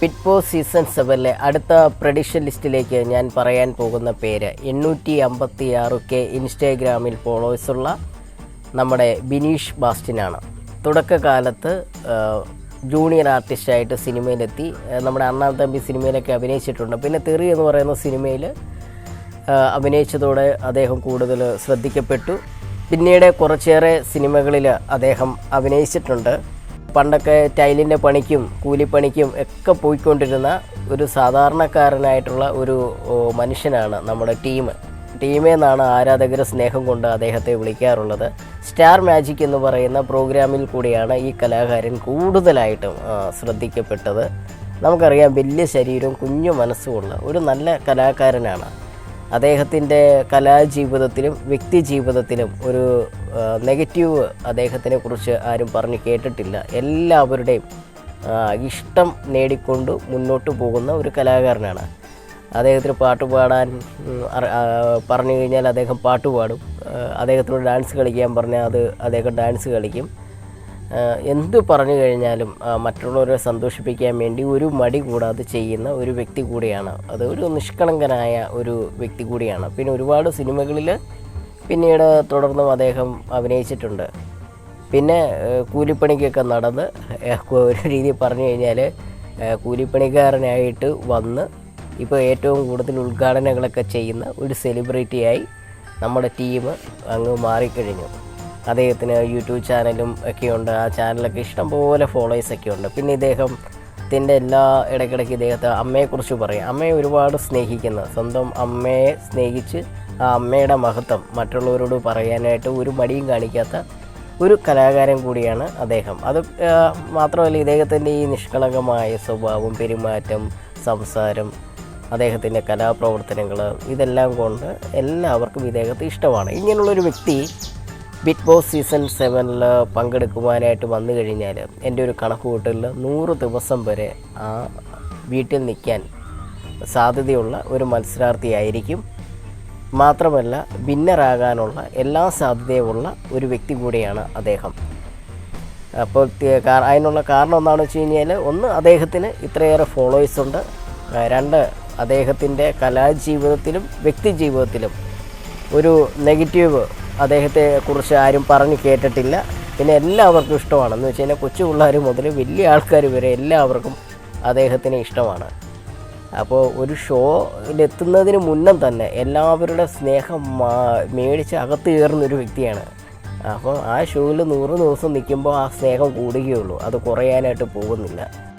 Pit boss season സെവനിലെ അടുത്ത prediction ലിസ്റ്റിലേക്ക് ഞാൻ പറയാൻ പോകുന്ന പേര് എണ്ണൂറ്റി അമ്പത്തി ആറ് കെ ഇൻസ്റ്റാഗ്രാമിൽ ഫോളോവേഴ്സുള്ള നമ്മുടെ ബിനീഷ് ബാസ്റ്റിനാണ്. തുടക്കകാലത്ത് ജൂനിയർ ആർട്ടിസ്റ്റായിട്ട് സിനിമയിലെത്തി. നമ്മുടെ അണ്ണാൻ തമ്പി സിനിമയിലൊക്കെ അഭിനയിച്ചിട്ടുണ്ട്. പിന്നെ തെറി എന്ന് പറയുന്ന സിനിമയിൽ അഭിനയിച്ചതോടെ അദ്ദേഹം കൂടുതൽ ശ്രദ്ധിക്കപ്പെട്ടു. പിന്നീട് കുറച്ചേറെ സിനിമകളിൽ അദ്ദേഹം അഭിനയിച്ചിട്ടുണ്ട്. പണ്ടൊക്കെ ടൈലിന്റെ പണിക്കും കൂലിപ്പണിക്കും ഒക്കെ പോയിക്കൊണ്ടിരുന്ന ഒരു സാധാരണക്കാരനായിട്ടുള്ള ഒരു മനുഷ്യനാണ് നമ്മുടെ ടീം. ടീമേ എന്നാണ് ആരാധകർ സ്നേഹം കൊണ്ട് അദ്ദേഹത്തെ വിളിക്കാറുള്ളത്. സ്റ്റാർ മാജിക് എന്ന് പറയുന്ന പ്രോഗ്രാമിൽ കൂടിയാണ് ഈ കലാകാരൻ കൂടുതലായിട്ടും ശ്രദ്ധിക്കപ്പെട്ടത്. നമുക്കറിയാം വലിയ ശരീരവും കുഞ്ഞു മനസ്സുമുള്ള ഒരു നല്ല കലാകാരനാണ്. അദ്ദേഹത്തിന്റെ കലാജീവിതത്തിലും വ്യക്തി ജീവിതത്തിലും ഒരു നെഗറ്റീവ് അദ്ദേഹത്തിനെ കുറിച്ച് ആരും പറഞ്ഞ് കേട്ടിട്ടില്ല. എല്ലാവരുടെയും ഇഷ്ടം നേടിക്കൊണ്ട് മുന്നോട്ട് പോകുന്ന ഒരു കലാകാരനാണ്. അദ്ദേഹത്തിന് പാട്ട് പാടാൻ പറഞ്ഞു കഴിഞ്ഞാൽ അദ്ദേഹം പാട്ട് പാടും. അദ്ദേഹത്തിനോട് ഡാൻസ് കളിക്കാൻ പറഞ്ഞാൽ അത് അദ്ദേഹം ഡാൻസ് കളിക്കും. എന്ത് പറഞ്ഞു കഴിഞ്ഞാലും മറ്റുള്ളവരെ സന്തോഷിപ്പിക്കാൻ വേണ്ടി ഒരു മടി കൂടാതെ ചെയ്യുന്ന ഒരു വ്യക്തി കൂടിയാണ്. അത് ഒരു നിഷ്കളങ്കനായ ഒരു വ്യക്തി കൂടിയാണ്. പിന്നെ ഒരുപാട് സിനിമകളിൽ പിന്നീട് തുടർന്നും അദ്ദേഹം അഭിനയിച്ചിട്ടുണ്ട്. പിന്നെ കൂലിപ്പണിക്കൊക്കെ നടന്ന് ഒരു രീതിയിൽ പറഞ്ഞു കഴിഞ്ഞാൽ കൂലിപ്പണിക്കാരനായിട്ട് വന്ന് ഇപ്പോൾ ഏറ്റവും കൂടുതൽ ഉദ്ഘാടനങ്ങളൊക്കെ ചെയ്യുന്ന ഒരു സെലിബ്രിറ്റിയായി നമ്മുടെ ടീം അങ്ങ് മാറിക്കഴിഞ്ഞു. അദ്ദേഹത്തിന് യൂട്യൂബ് ചാനലും ഒക്കെ ഉണ്ട് ആ ചാനലൊക്കെ ഇഷ്ടംപോലെ ഫോളോവേഴ്സ് ഒക്കെ ഉണ്ട് പിന്നെ ഇദ്ദേഹം ത്തിന്റെ എല്ലാ ഇടയ്ക്കിടയ്ക്ക് ഇദ്ദേഹത്തെ അമ്മയെക്കുറിച്ച് പറയും. അമ്മയെ ഒരുപാട് സ്നേഹിക്കുന്ന. സ്വന്തം അമ്മയെ സ്നേഹിച്ച് ആ അമ്മയുടെ മഹത്വം മറ്റുള്ളവരോട് പറയാനായിട്ട് ഒരു മടിയും കാണിക്കാത്ത ഒരു കലാകാരൻ കൂടിയാണ് അദ്ദേഹം. അത് മാത്രമല്ല ഇദ്ദേഹത്തിന്റെ ഈ നിഷ്കളങ്കമായ സ്വഭാവം പെരുമാറ്റം സംസാരം അദ്ദേഹത്തിന്റെ കലാപ്രവർത്തനങ്ങൾ ഇതെല്ലാം കൊണ്ട് എല്ലാവർക്കും ഇദ്ദേഹത്തെ ഇഷ്ടമാണ്. ഇങ്ങനെയുള്ളൊരു വ്യക്തി ബിഗ് ബോസ് സീസൺ സെവനിൽ പങ്കെടുക്കുവാനായിട്ട് വന്നു കഴിഞ്ഞാൽ എന്റെ ഒരു കണക്ക് കൂട്ടലിൽ നൂറ് ദിവസം വരെ ആ വീട്ടിൽ നിൽക്കാൻ സാധ്യതയുള്ള ഒരു മത്സരാർത്ഥിയായിരിക്കും. മാത്രമല്ല വിന്നറാകാനുള്ള എല്ലാ സാധ്യതയുമുള്ള ഒരു വ്യക്തി കൂടിയാണ് അദ്ദേഹം. അപ്പോൾ അതിനുള്ള കാരണം എന്താണെന്ന് വെച്ച് കഴിഞ്ഞാൽ ഒന്ന് അദ്ദേഹത്തിന് ഇത്രയേറെ ഫോളോവേഴ്സ് ഉണ്ട്. രണ്ട് അദ്ദേഹത്തിന്റെ കലാജീവിതത്തിലും വ്യക്തി ജീവിതത്തിലും ഒരു നെഗറ്റീവ് അദ്ദേഹത്തെ കുറിച്ച് ആരും പറഞ്ഞു കേട്ടിട്ടില്ല. പിന്നെ എല്ലാവർക്കും ഇഷ്ടമാണ്. എന്ന് വെച്ച് കഴിഞ്ഞാൽ കൊച്ചു പിള്ളേർ മുതൽ വലിയ ആൾക്കാർ വരെ എല്ലാവർക്കും അദ്ദേഹത്തിന് ഇഷ്ടമാണ്. അപ്പോൾ ഒരു ഷോയിലെത്തുന്നതിന് മുന്നം തന്നെ എല്ലാവരുടെ സ്നേഹം മേടിച്ച് അകത്ത് കയറുന്നൊരു വ്യക്തിയാണ്. അപ്പോൾ ആ ഷോയിൽ നൂറ് ദിവസം നിൽക്കുമ്പോൾ ആ സ്നേഹം കൂടുകയുള്ളൂ. അത് കുറയാനായിട്ട് പോകുന്നില്ല.